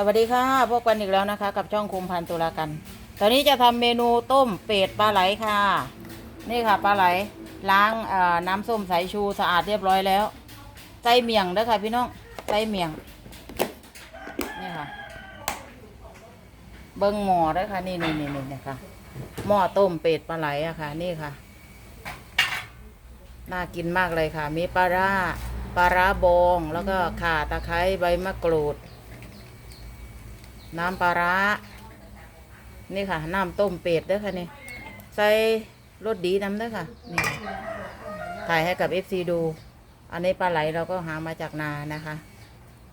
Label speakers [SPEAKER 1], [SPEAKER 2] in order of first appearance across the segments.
[SPEAKER 1] สวัสดีค่ะพบกันอีกแล้วนะคะ กับช่องคุมพันตุลากัน ตอนนี้จะทำเมนูต้มเป็ดปลาไหลค่ะ นี่ค่ะปลาไหลล้างน้ำส้มสายชูสะอาดเรียบร้อยแล้วใส่เมี่ยงเด้อค่ะพี่น้องใส่เมี่ยงนี่ค่ะ เบิ้งหม้อเด้อค่ะนี่นี่นี่นี่นะคะหม้อต้มเป็ดปลาไหลอะค่ะ นี่ค่ะน่ากินมากเลยค่ะ มีปลาร้าปลาร้าบองแล้วก็ข่าตะไคร้ใบมะกรูด น้ำปลาร้า นี่ค่ะ น้ำต้มเป็ดเด้อค่ะนี่ ใส่รสดีน้ำเด้อค่ะ นี่ ถ่ายให้กับ FC ดู อันนี้ปลาไหลเราก็หามาจากนานะคะ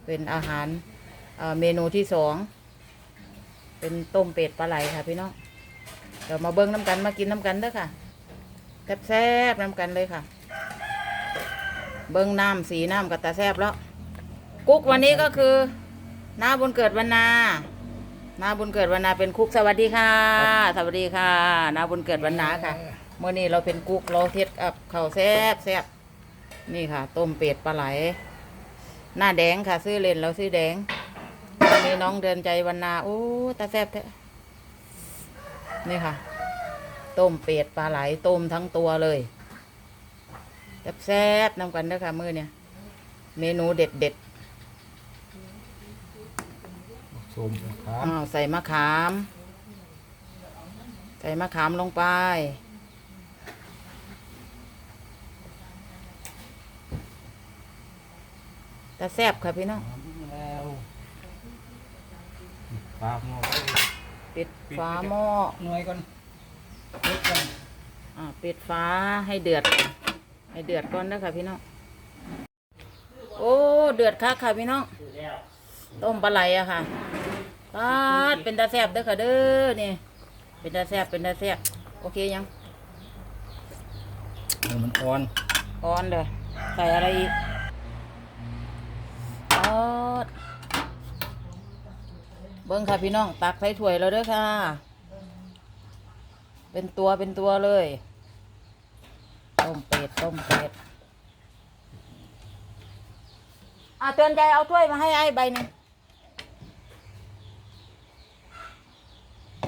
[SPEAKER 1] เป็นอาหารเเมนูที่สอง เป็นต้มเป็ดปลาไหลค่ะพี่น้อง เดี๋ยวมาเบิ้งน้ำกันมากินน้ำกันเด้อค่ะแซ่บๆน้ำกันเลยค่ะ เบิ้งน้ำสีน้ำกับตาแซ่บแล้ว กุ๊กวันนี้ก็คือ น้าบุญเกิดวันนาน้าบุญเกิดวันนาเป็นคุกสวัสดีค่ะ สวัสดีค่ะน้าบุญเกิดวันนาค่ะเมื่อนี้เราเป็นกุ๊กเราเทศกับข้าวแซ่บแซ่บนี่ค่ะ ต้มเป็ดปลาไหล หน้าแดงค่ะ ซื้อเลนเราซื้อแดงวันนี้น้องเดินใจวันนาโอ้ตาแซ่บแท้นี่ค่ะ ต้มเป็ดปลาไหลต้มทั้งตัวเลยแซ่บๆนำกันเด้อค่ะมื้อเนี่ย เมนูเด็ดเด็ดๆ
[SPEAKER 2] ส้มครับ
[SPEAKER 1] อ้าวใส่มะขาม ใส่มะขามลงไปแต่แซ่บค่ะพี่น้อง
[SPEAKER 2] แล้วปลาหม้อ
[SPEAKER 1] ปิดฝาหม้อ
[SPEAKER 2] หน่วยก่อนเล็กก่อน
[SPEAKER 1] อ่าปิดฝาให้เดือดก่อนให้เดือดก่อนนะค่ะพี่น้อง โอ้ เดือดคักค่ะพี่น้อง ต้มปลาไหลอะค่ะ ปาดเป็นตาแซ่บเด้อค่ะเด้อนี่เป็นตาแซ่บเป็นตาแซ่บโอเคยัง
[SPEAKER 2] เดี๋ยวมันอ่อน
[SPEAKER 1] อ่อนเลยใส่อะไรอีกออดเบิ้งค่ะพี่น้องตักใส่ถ้วยแล้วเด้อค่ะ เป็นตัวเป็นตัวเลยต้มเป็ดต้มเป็ดอะเตือนใจเอาถ้วยมาให้ไอ้ใบหนึ่ง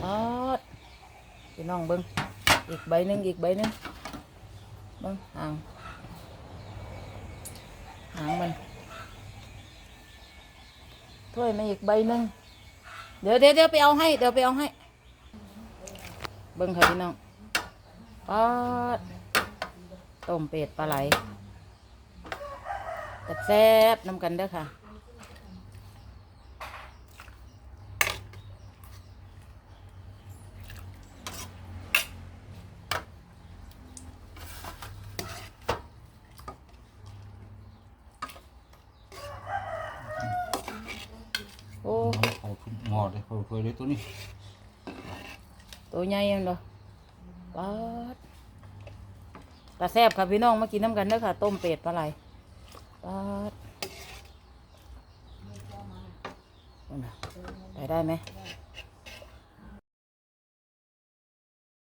[SPEAKER 1] ออด พี่น้องเบิ้งอีกใบหนึ่งอีกใบหนึ่งเบิ้งหางหางมันถ้วยมาอีกใบหนึ่งเดี๋ยวเดี๋ยวเดี๋ยวไปเอาให้เดี๋ยวไปเอาให้ เบิ้งค่ะพี่น้องปอดต้มเป็ดปลาไหลแต่แซ่บๆน้ำกันเด้อค่ะ โอ้
[SPEAKER 2] เอาขึ้นหมอดเลยเพื่อเลยตัวนี้
[SPEAKER 1] ตัวใหญ่ยังเด้อปอดตาแซบค่ะพี่น้องมากินน้ำกันเด้อค่ะ ต้มเป็ดปลาไหลปอดนั่นน่ะไปได้ไหม